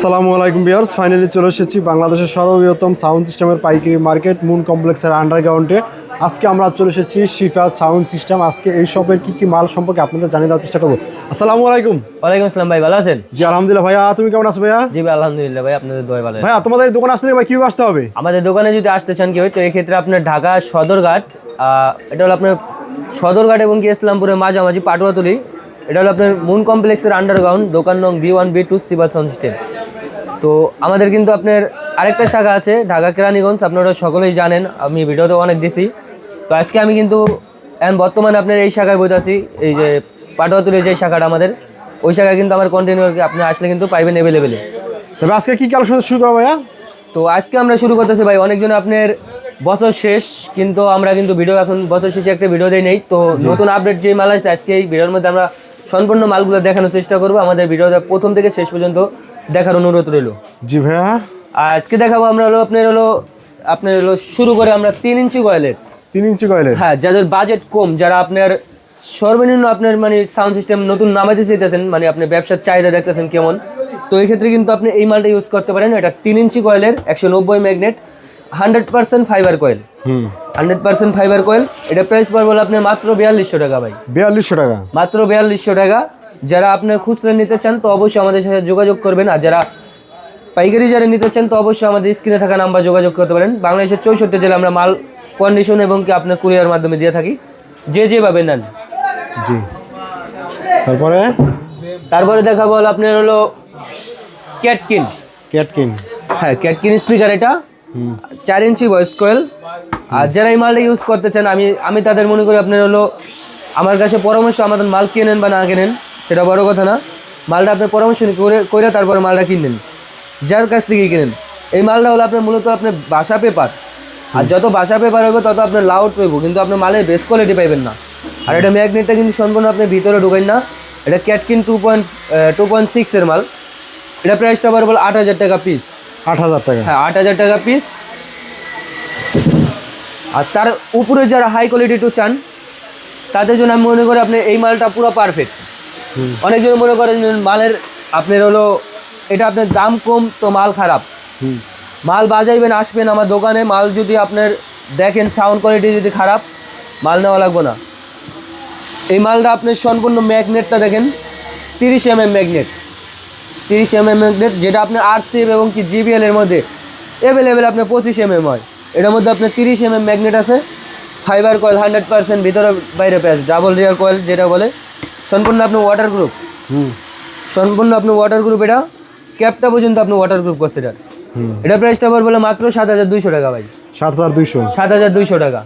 আসসালামু আলাইকুম বিয়ার্স ফাইনালি চলে এসেছি বাংলাদেশের সর্ববৃহত্তম সাউন্ড সিস্টেমের পাইকারি মার্কেট মুন কমপ্লেক্সের আন্ডারগ্রাউন্ডে আজকে আমরা চলে এসেছি শিফা সাউন্ড সিস্টেম আজকে এই শপের কি কি মাল সম্পর্কে আপনাদের জানিয়ে দেওয়ার চেষ্টা করব। আসসালামু আলাইকুম। ওয়ালাইকুম আসসালাম ভাই ভালো আছেন? জি আলহামদুলিল্লাহ ভাইয়া তুমি কেমন আছো ভাইয়া? জি ভাই আলহামদুলিল্লাহ ভাই আপনাদের দোয়া ভালো। ভাইয়া তোমাদের এই দোকান আসতে ভাই কীভাবে আসতে হবে? আমাদের দোকানে যদি আসতে চান কি হয় তো এক্ষেত্রে আপনার ঢাকা সদরঘাট এটা হলো আপনার সদরঘাট এবং কি ইসলামপুরের মাঝামাঝি পাটুয়াতলি। এটা হলো আপনার মুন কমপ্লেক্সের আন্ডারগ্রাউন্ড দোকান নং বি ওয়ান বি টু সিভার সাউন্ড সিস্টেম তো আমাদের কিন্তু আপনার আরেকটা শাখা আছে ঢাকা কেরানীগঞ্জ। আপনারা সকলেই জানেন আমি ভিডিওতে অনেক দিছি। তো আজকে আমি কিন্তু এখন বর্তমানে আপনার এই শাখায় বইতাছি এই যে পাটুয়াতুলির যে শাখাটা আমাদের ওই শাখায় কিন্তু আমার কন্টিনিউ আপনি আসলে কিন্তু পাইবেন অ্যাভেলেবেলে তবে আজকে কি কালেকশন শুরু করব ভাইয়া? তো আজকে আমরা শুরু করতেছি ভাই অনেকজন আপনার বছর শেষ কিন্তু আমরা কিন্তু ভিডিও এখন বছর শেষে একটা ভিডিও দেই নেই। তো নতুন আপডেট যে মাল আছে আজকে এই ভিডিওর মধ্যে আমরা সম্পূর্ণ মালগুলো দেখানোর চেষ্টা করব। আমাদের ভিডিওটা প্রথম থেকে শেষ পর্যন্ত দেখার অনুরোধ রইল। জি ভাইয়া। আজকে দেখাবো আমরা হলো আপনার হলো আপনার হলো শুরু করে আমরা তিন ইঞ্চি কয়েলের। তিন ইঞ্চি কয়েলের? হ্যাঁ যাদের বাজেট কম যারা আপনার সর্বনিম্ন আপনার মানে সাউন্ড সিস্টেম নতুন নামাতে চাইতেছেন মানে আপনি ব্যবসার চাহিদা দেখতেছেন কেমন তো এই ক্ষেত্রে কিন্তু আপনি এই মালটা ইউজ করতে পারেন। এটা তিন ইঞ্চি কয়েলের একশো নব্বই magnet hundred percent fiber coil হুম। হান্ড্রেড পার্সেন্ট ফাইবার কয়েল এটা প্রাইস পড়বে আপনার মাত্র বিয়াল্লিশশো টাকা ভাই। বিয়াল্লিশশো টাকা। মাত্র বিয়াল্লিশশো টাকা। যারা আপনার খুচরা নিতে চান তো অবশ্যই আমাদের সাথে যোগাযোগ করবেন। আর যারা পাইকারি যারা নিতে চান তো অবশ্যই আমাদের স্ক্রিনে থাকা নাম্বার যোগাযোগ করতে পারেন। বাংলাদেশের চৌষট্টি জেলা আমরা মাল কন্ডিশন এবং কি আপনার কুরিয়ার মাধ্যমে দিয়ে থাকি। যে যেভাবে নেন। জি। তারপরে? তারপরে দেখাবো হলো আপনার হলো ক্যাটকিন। ক্যাটকিন। হ্যাঁ ক্যাটকিন স্পিকার এটা। চার ইঞ্চি ভয়েস কোয়েল। আর যারা এই মালটা ইউজ করতে চান আমি আমি তাদের মনে করি আপনার হলো আমার কাছে পরামর্শ আমাদের মাল কেনেন বা না কেনেন। সেটা বড় কথা না। মালটা আপনার পরামর্শ করে করে তারপরে মালটা কিনেন যার কাছ থেকে কিনেন। এই মালটা হলো আপনার মূলত আপনার বাসা পেপার। আর যত বাসা পেপার হবে তত আপনার লাউড পাইব। কিন্তু আপনার মালের বেস্ট কোয়ালিটি পাইবেন না। আর এটা ম্যাগনেটটা কিন্তু সম্পূর্ণ আপনি ভিতরে ঢুকেন না। এটা ক্যাটকিন টু পয়েন্ট টু পয়েন্ট সিক্সের মাল। এটা প্রাইসটা বল আট হাজার টাকা পিস আট হাজার টাকা। হ্যাঁ আট হাজার টাকা পিস আর তার উপরে যারা হাই কোয়ালিটি একটু চান তাদের জন্য আমি মনে করি আপনি এই মালটা পুরো পারফেক্ট অনেকজন মনে করেন মালের আপনার হলো এটা আপনার দাম কম তো মাল খারাপ। হুম। মাল বাজাইবেন আসবেন আমার দোকানে মাল যদি আপনার দেখেন সাউন্ড কোয়ালিটি যদি খারাপ মাল নেওয়া লাগবে না। এই মালটা আপনার সম্পূর্ণ ম্যাগনেটটা দেখেন তিরিশ এম এম ম্যাগনেট। তিরিশ এম এম ম্যাগনেট যেটা আপনার আর সিএফ এবং কি জিবিএল এর মধ্যে অ্যাভেলেবেল আপনার পঁচিশ এম এম হয়। এটার মধ্যে আপনার তিরিশ এম এম ম্যাগনেট আছে ফাইবার কয়েল হান্ড্রেড পার্সেন্ট ভিতরে বাইরে পেঁয়াজ ডাবল রিয়ার কয়েল যেটা বলে সম্পূর্ণ আপনার ওয়াটার গ্রুপ হুম। সম্পূর্ণ আপনার ওয়াটার গ্রুপ এটা? ক্যাপটা পর্যন্ত আপনি ওয়াটার গ্রুপ কনসিডার হুম। এটা প্রাইসটা বলে মাত্র সাত হাজার দুইশো টাকা ভাই। সাত হাজার দুইশো। সাত হাজার দুইশো টাকা।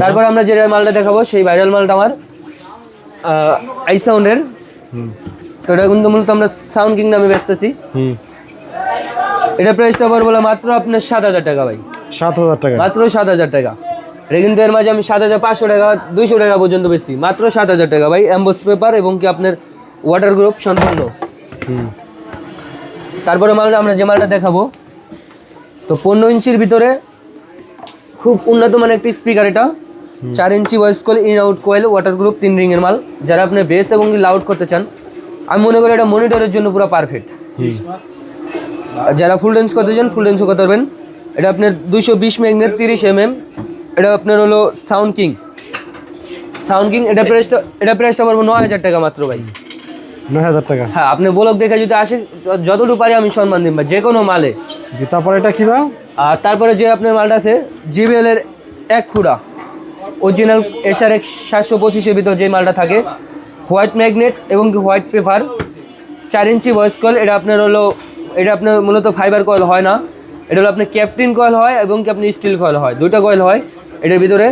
তারপর আমরা যে মালটা দেখাবো সেই ভাইরাল মালটা আমার আই সাউন্ডের তো এটা কিন্তু মূলত আমরা সাউন্ড কিং নামে হুম। এটা প্রাইসটা পড়বে বলে মাত্র আপনার সাত হাজার টাকা ভাই। সাত হাজার টাকা। মাত্র সাত হাজার টাকা। এটা কিন্তু এর মাঝে আমি সাত হাজার পাঁচশো টাকা দুইশো টাকা পর্যন্ত বেশি মাত্র সাত হাজার টাকা। ভাই অ্যাম্বোস পেপার এবং কি আপনার ওয়াটার গ্রুপ সম্পূর্ণ। তারপরে মালটা আমরা যে মালটা দেখাবো তো পনেরো ইঞ্চির ভিতরে খুব উন্নত মানের একটি স্পিকার এটা। চার inch voice coil in out coil water group তিন রিংয়ের মাল। যারা আপনি বেস এবং লাউড করতে চান আমি মনে করি এটা মনিটরের জন্য পুরো পারফেক্ট যারা ফুল রেঞ্জ করতে চান ফুল রেঞ্জও করতে পারবেন। এটা আপনার দুইশো বিশ ম্যাগনেট তিরিশ এম এম এটা আপনার হলো সাউন্ড কিং সাউন্ড কিং এটা প্রাইসটা এটা প্রাইসটা পারব নয় হাজার টাকা মাত্র ভাই। নয় হাজার টাকা। হ্যাঁ আপনি বলক দেখে যদি আসে য- যতটুকু পারি আমি সম্মান দিন বা যে কোনো মালে। জি তারপর এটা কি বা আর তারপরে যে আপনার মালটা আছে জিবিএল এর এক খুঁড়া। অরিজিনাল এসআর এক সাতশো পঁচিশের ভিতর যে মালটা থাকে হোয়াইট ম্যাগনেট এবং কি হোয়াইট পেপার চার ইঞ্চি ভয়েস কয়েল এটা আপনার হলো এটা আপনার মূলত ফাইবার কয়েল হয় না। এটা হলো আপনার ক্যাপ্টিন কয়েল হয় এবং কি আপনি স্টিল কয়েল হয়। দুইটা কয়েল হয়। এটার ভিতরে?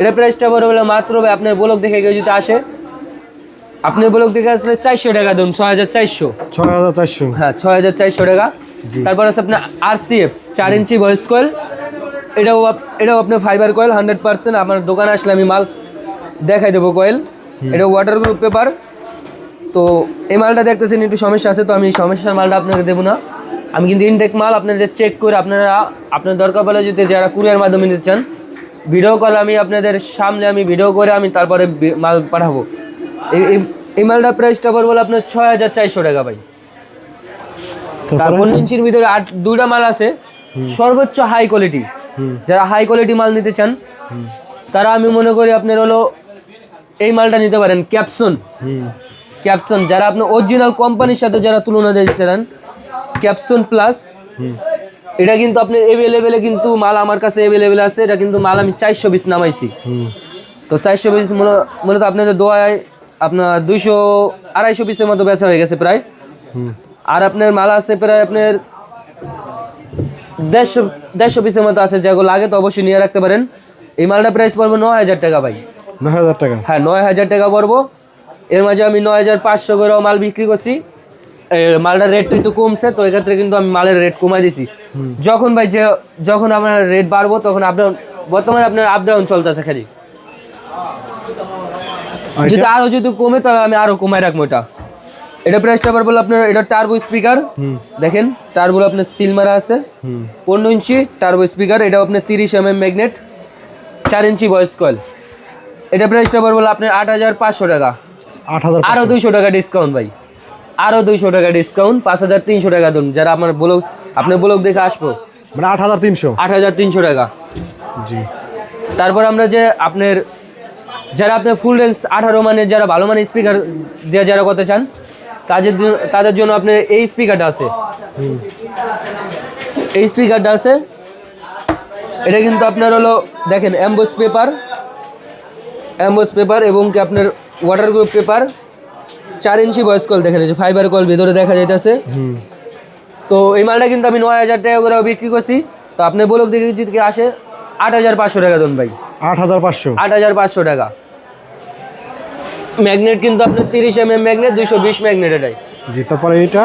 এটা প্রাইসটা বড় হলো মাত্র আপনার ব্লক দেখে কেউ যদি আসে আপনার ব্লক দেখে আসলে চারশো টাকা দেন ছয় হাজার চারশো। ছয় হাজার চারশো। হ্যাঁ ছয় হাজার চারশো টাকা। তারপর আছে আপনার আরসিএফ চার ইঞ্চি ভয়েস কয়েল এটাও এটাও আপনার ফাইবার কয়েল হান্ড্রেড পার্সেন্ট আপনার দোকানে আসলে আমি মাল দেখাই দেবো কয়েল এটা ওয়াটার গ্রুপ পেপার তো এই মালটা দেখতেছেন একটু সমস্যা আছে তো আমি এই সমস্যার মালটা আপনাকে দেবো না। আমি কিন্তু ইনটেক মাল আপনাদের চেক করে আপনারা আপনার দরকার পড়লে যদি যারা কুরিয়ার মাধ্যমে নিতে চান ভিডিও কল আমি আপনাদের সামনে আমি ভিডিও করে আমি তারপরে মাল পাঠাবো। এই মালটা প্রাইসটা পড়ব আপনার ছয় হাজার চারশো টাকা ভাই। তারপর? ইঞ্চির ভিতরে আট দুইটা মাল আছে। সর্বোচ্চ হাই কোয়ালিটি যারা হাই কোয়ালিটি মাল নিতে চান তারা আমি মনে করি আপনার হলো এই মালটা নিতে পারেন ক্যাপসন। ক্যাপসন যারা আপনার অরিজিনাল কোম্পানির সাথে যারা তুলনা দিচ্ছেন ক্যাপসন প্লাস এটা কিন্তু আপনার এভেলেবেলে কিন্তু মাল আমার কাছে এভেলেবেল আছে এটা কিন্তু মাল আমি চারশো পিস নামাইছি। হুম। তো চারশো পিস মূলত আপনাদের দোয়ায় আপনার দুইশো আড়াইশো পিসের মতো বেচা হয়ে গেছে প্রায়। আর আপনার মাল আছে প্রায় আপনার দেড়শো দেড়শো পিসের মতো আছে যেগুলো লাগে তো অবশ্যই নিয়ে রাখতে পারেন। এই মালটা প্রাইস পড়বে নয় হাজার টাকা ভাই। নয় হাজার টাকা? হ্যাঁ নয় হাজার টাকা পড়ব। এর মাঝে আমি নয় হাজার পাঁচশো করে মাল বিক্রি করছি। মালটার রেটটা একটু কমছে তো এক্ষেত্রে কিন্তু আমি মালের রেট কমাই দিছি। যখন ভাই যে যখন আপনার রেট বাড়বো তখন আপ ডাউন বর্তমানে আপনার আপডাউন চলতেছে খালি। যদি এটা? আরও যদি কমে তাহলে আমি আরও কমাই রাখব এটা। এটা প্রাইসটা আবার বলে আপনার এটা টার্বো স্পিকার দেখেন টার্বো আপনার সিল মারা আছে। পনেরো ইঞ্চি টার্বো স্পিকার এটা আপনার তিরিশ এম এম ম্যাগনেট চার ইঞ্চি ভয়েস কয়েল এটা প্রাইসটা আবার বলে আপনার আট হাজার পাঁচশো টাকা। আট হাজার আরও দুইশো টাকা ডিসকাউন্ট ভাই। আরও দুইশো টাকা ডিসকাউন্ট পাঁচ হাজার তিনশো টাকা ধরুন। যারা আপনার ব্লগ আপনার ব্লগ দেখে আসব। মানে আট হাজার তিনশো। আট হাজার তিনশো টাকা। জি। তারপর আমরা যে আপনার যারা আপনার ফুল রেঞ্জ আঠারো মানে যারা ভালো মানে স্পিকার দিয়ে যারা করতে চান তাদের জন্য- তাদের জন্য আপনার এই স্পিকারটা আছে। এই স্পিকারটা আছে। এটা কিন্তু আপনার হলো দেখেন অ্যাম্বোস পেপার অ্যাম্বোস পেপার এবং কি আপনার ওয়াটার গ্রুপ পেপার চার ইঞ্চি বয়স কল দেখেন এই যে ফাইবার কল ভেতরে দেখা যাইতেছে। হুম। তো এই মালটা কিন্তু আমি নয় হাজার টাকা করে বিক্রি করছি। তো আপনি বলক দেখে যদি আসে আট হাজার পাঁচশো টাকা দেন ভাই। আট হাজার পাঁচশো। আট হাজার পাঁচশো টাকা। ম্যাগনেট কিন্তু আপনার তিরিশ এম এম ম্যাগনেট দুইশো বিশ ম্যাগনেট এটাই। জি তারপরে এইটা?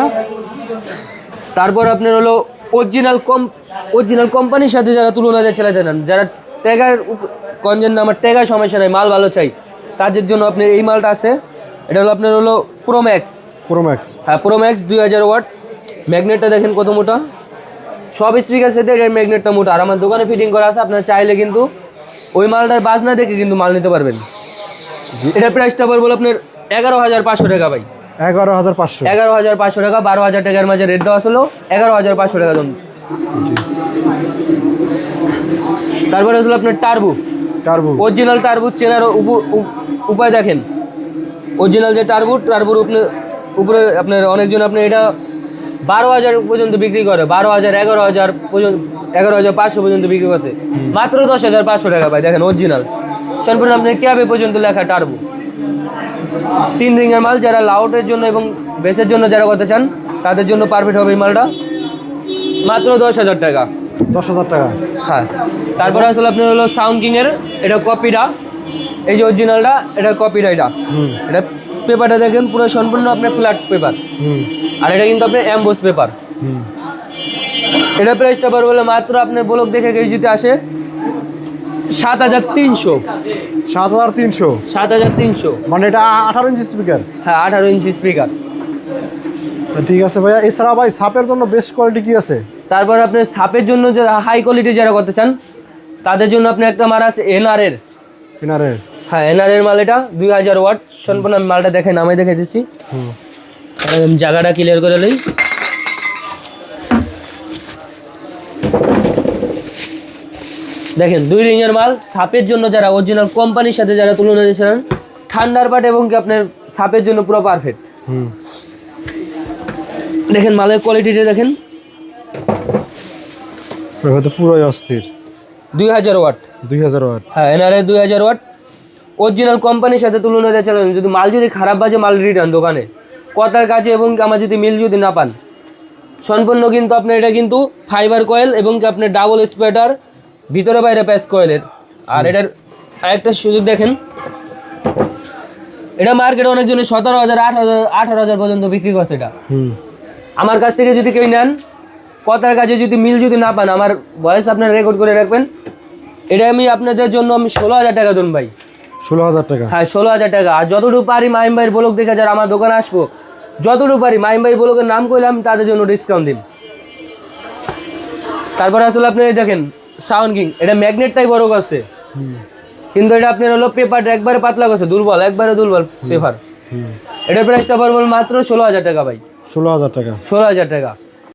তারপর আপনার হলো অরিজিনাল কম অরিজিনাল কোম্পানির সাথে যারা তুলনা দিয়ে চালাতে নেন যারা ট্যাগার কনজেন আমার ট্যাগার সমস্যা নাই মাল ভালো চাই তাদের জন্য আপনার এই মালটা আছে। এটা হলো আপনার হলো প্রোম্যাক্স প্রোম্যাক্স হ্যাঁ প্রোম্যাক্স দুই হাজার ওয়াট। ম্যাগনেটটা দেখেন কত মোটা। সব স্পিকার সাথে এর ম্যাগনেটটা মোটা। আর আমার দোকানে ফিটিং করা আছে আপনার চাইলে কিন্তু ওই মালটার বাজ না দেখে কিন্তু মাল নিতে পারবেন। এটা প্রাইসটা পড়ব আপনার এগারো হাজার পাঁচশো টাকা ভাই। এগারো হাজার পাঁচশো। এগারো হাজার পাঁচশো টাকা বারো হাজার টাকার মাঝে রেট দেওয়া ছিল এগারো হাজার পাঁচশো টাকা দাম তারপরে হলো আপনার টার্বু টার্বো অরিজিনাল টার্বু চেনার উপ- উপ- উপায় দেখেন। অরিজিনাল যে টার্বু টার্বুর উপরে উপরে আপনার অনেকজন আপনি এটা বারো হাজার পর্যন্ত বিক্রি করে বারো হাজার এগারো হাজার পর্যন্ত এগারো হাজার পাঁচশো পর্যন্ত বিক্রি করছে। মাত্র দশ হাজার পাঁচশো টাকা ভাই দেখেন অরিজিনাল। সম্পূর্ণ আপনি ক্যাবে পর্যন্ত লেখা টার্বু। তিন রিঙের মাল যারা লাউটের জন্য এবং বেসের জন্য যারা করতে চান তাদের জন্য পারফেক্ট হবে এই মালটা। মাত্র দশ হাজার টাকা। দশ হাজার টাকা। হ্যাঁ। তারপরে আসলে আপনার হলো সাউন্ড কিংয়ের এটা কপিটা এই যে অরিজিনালটা এটা কপিটা এটা এটা পেপারটা দেখেন পুরো সম্পূর্ণ আপনার ফ্ল্যাট পেপার হুম। আর এটা কিন্তু আপনার অ্যাম্বোস পেপার হুম। এটা প্রাইসটা পার বলে মাত্র আপনার ব্লক দেখে কেজিতে আসে সাত হাজার তিনশো। সাত হাজার তিনশো? সাত হাজার তিনশো। মানে এটা আঠারো ইঞ্চি স্পিকার হ্যাঁ আঠারো ইঞ্চি স্পিকার ঠিক আছে ভাইয়া এছাড়া ভাই সাপের জন্য বেস্ট কোয়ালিটি কি আছে? তারপর আপনি সাপের জন্য যে হাই কোয়ালিটি যারা করতে চান তাদের জন্য আপনার একটা মাল আছে এনআরের কিনারে হ্যাঁ এনআরের মাল এটা দুই হাজার ওয়াট। সম্পূর্ণ আমি মালটা দেখে নামাই দেখে দিচ্ছি জায়গাটা ক্লিয়ার করে লই। দেখেন দুই রিংয়ের মাল সাপের জন্য যারা অরিজিনাল কোম্পানির সাথে যারা তুলনা দিয়েছিলেন ঠান্ডার পাট এবং কি আপনার সাপের জন্য পুরো পারফেক্ট দেখেন মালের কোয়ালিটিটা দেখেন। পুরোই অস্থির। দুই হাজার ওয়াট। দুই হাজার ওয়াট। হ্যাঁ এনআরএ দুই হাজার ওয়াট। অরিজিনাল কোম্পানির সাথে তুলনা দিয়ে চালান যদি মাল যদি খারাপ বাজে মাল রিটার্ন দোকানে। কথার কাছে এবং আমার যদি মিল যদি না পান। সম্পূর্ণ কিন্তু আপনার এটা কিন্তু ফাইবার কয়েল এবং কি আপনার ডাবল স্পেটার ভিতরে বাইরে প্যাস কয়েলের আর এটার আরেকটা সুযোগ দেখেন। এটা মার্কেটে অনেকজনে সতেরো হাজার আট হাজার আঠারো হাজার পর্যন্ত বিক্রি করছে এটা। আমার কাছ থেকে যদি কেউ নেন কথার কাছে যদি মিল যদি না পান আমার ভয়েস আপনার রেকর্ড করে রাখবেন। এটা আমি আপনাদের জন্য আমি ষোলো হাজার টাকা দেন ভাই। ষোলো হাজার টাকা? হ্যাঁ ষোলো হাজার টাকা। আর যতটুকু পারি মাইম ভাইয়ের বলক দেখে যারা আমার দোকানে আসব যতটুকু পারি মাইম ভাই বলকের নাম করলে আমি তাদের জন্য ডিসকাউন্ট দিন তারপরে আসলে আপনি দেখেন সাউন্ড কিং এটা ম্যাগনেটটাই বড় করছে। কিন্তু এটা আপনার হলো পেপারটা একবারে পাতলা করছে দুর্বল একবারে দুর্বল পেপার এটার প্রাইসটা পড়বে মাত্র ষোলো হাজার টাকা ভাই। ষোলো হাজার টাকা। ষোলো হাজার টাকা।